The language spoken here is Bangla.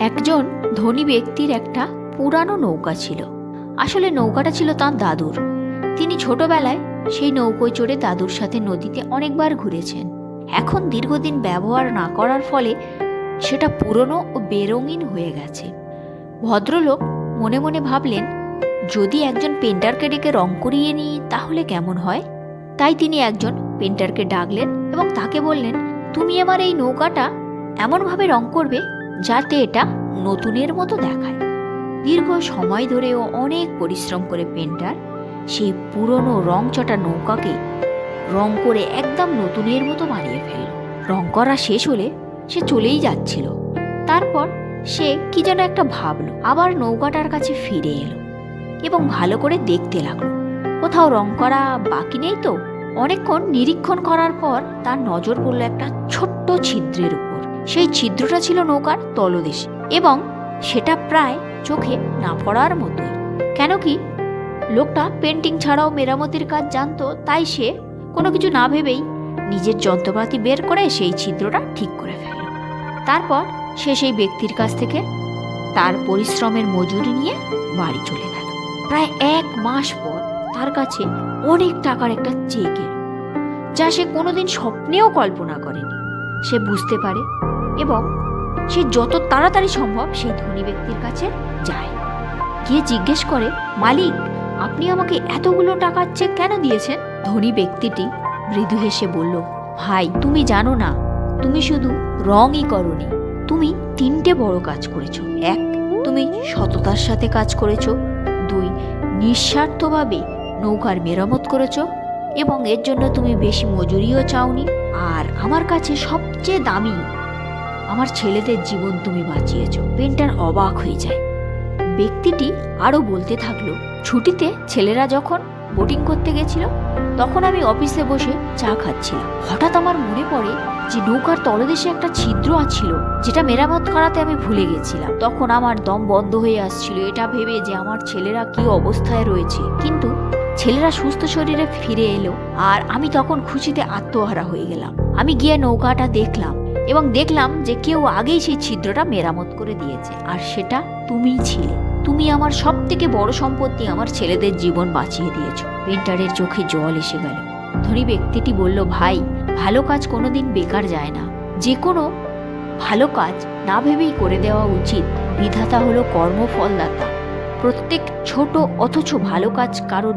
একজন ধনী ব্যক্তির একটা পুরানো নৌকা ছিল। আসলে নৌকাটা ছিল তার দাদুর। তিনি ছোটবেলায় সেই নৌকোয় চড়ে দাদুর সাথে নদীতে অনেকবার ঘুরেছেন। এখন দীর্ঘদিন ব্যবহার না করার ফলে সেটা পুরনো ও বেরঙিন হয়ে গেছে। ভদ্রলোক মনে মনে ভাবলেন, যদি একজন পেন্টারকে ডেকে রং করিয়ে নিই, তাহলে কেমন হয়? তাই তিনি একজন পেন্টারকে ডাকলেন এবং তাকে বললেন, তুমি আমার এই নৌকাটা এমনভাবে রং করবে যাতে এটা নতুনের মতো দেখায়। দীর্ঘ সময় ধরে ও অনেক পরিশ্রম করে পেন্টার সেই পুরনো রংচটা নৌকাকে রং করে একদম নতুনের মতো বানিয়ে ফেলল। রং করা শেষ হলে সে চলেই যাচ্ছিল। তারপর সে কি যেন একটা ভাবলো, আবার নৌকাটার কাছে ফিরে এলো এবং ভালো করে দেখতে লাগল। কোথাও রং করা বাকি নেই তো? অনেকক্ষণ নিরীক্ষণ করার পর তার নজর পড়ল একটা ছোট্ট ছিদ্রের উপর। সেই ছিদ্রটা ছিল নৌকার তলদেশে এবং সেটা প্রায় চোখে না পড়ার মতোই। কেন কি লোকটা পেন্টিং ছাড়াও মেরামতির কাজ জানতো, তাই সে কোনো কিছু না ভেবেই নিজের যন্ত্রপাতি বের করে সেই ছিদ্রটা ঠিক করে ফেলল। তারপর সে সেই ব্যক্তির কাছ থেকে তার পরিশ্রমের মজুরি নিয়ে বাড়ি চলে গেল। প্রায় এক মাস পর তার কাছে অনেক টাকার একটা চেক এলো, যা সে কোনোদিন স্বপ্নেও কল্পনা করেনি। সে বুঝতে পারে এবং সে যত তাড়াতাড়ি সম্ভব সেই ধনী ব্যক্তির কাছে যায়। গিয়ে জিজ্ঞেস করে, মালিক, আপনি আমাকে এতগুলো টাকার চেক কেন দিয়েছেন? ধনী ব্যক্তিটি মৃদু হেসে বলল, ভাই, তুমি জানো না, তুমি শুধু রঙই করনি, তুমি তিনটে বড় কাজ করেছ। এক, তুমি সততার সাথে কাজ করেছ। দুই, নিঃস্বার্থভাবে নৌকার মেরামত করেছ এবং এর জন্য তুমি বেশি মজুরিও চাওনি। আর আমার কাছে সবচেয়ে দামি আমার ছেলেদের জীবন তুমি বাঁচিয়েছ। পেন্টার অবাক হয়ে যায়। ব্যক্তিটি আরও বলতে থাকল, ছুটিতে ছেলেরা যখন বোটিং করতে গেছিল, তখন আমি অফিসে বসে চা খাচ্ছিলাম। হঠাৎ আমার মনে পড়ে যে নৌকার তলদেশে একটা ছিদ্র আছিল, যেটা মেরামত করাতে আমি ভুলে গেছিলাম। তখন আমার দম বন্ধ হয়ে আসছিল। এটা ভেবে যে আমার ছেলেরা কি অবস্থায় রয়েছে। কিন্তু ছেলেরা সুস্থ শরীরে ফিরে এলো আর আমি তখন খুশিতে আত্মহারা হয়ে গেলাম। আমি গিয়ে নৌকাটা দেখলাম এবং দেখলাম যে কেউ আগেই সেই ছিদ্রটা মেরামত করে দিয়েছে। আর সেটা তুমিই ছিলে। তুমি আমার সব থেকে বড় সম্পত্তি আমার ছেলেদের জীবন বাঁচিয়ে দিয়েছ। পেন্টারের চোখে জল এসে গেল। ধনী ব্যক্তিটি বলল, ভাই, ভালো কাজ কোনোদিন বেকার যায় না। যে কোনো ভালো কাজ না ভেবেই করে দেওয়া উচিত। বিধাতা হলো কর্মফলদাতা। প্রত্যেক ছোট অথচ ভালো কাজ কারোর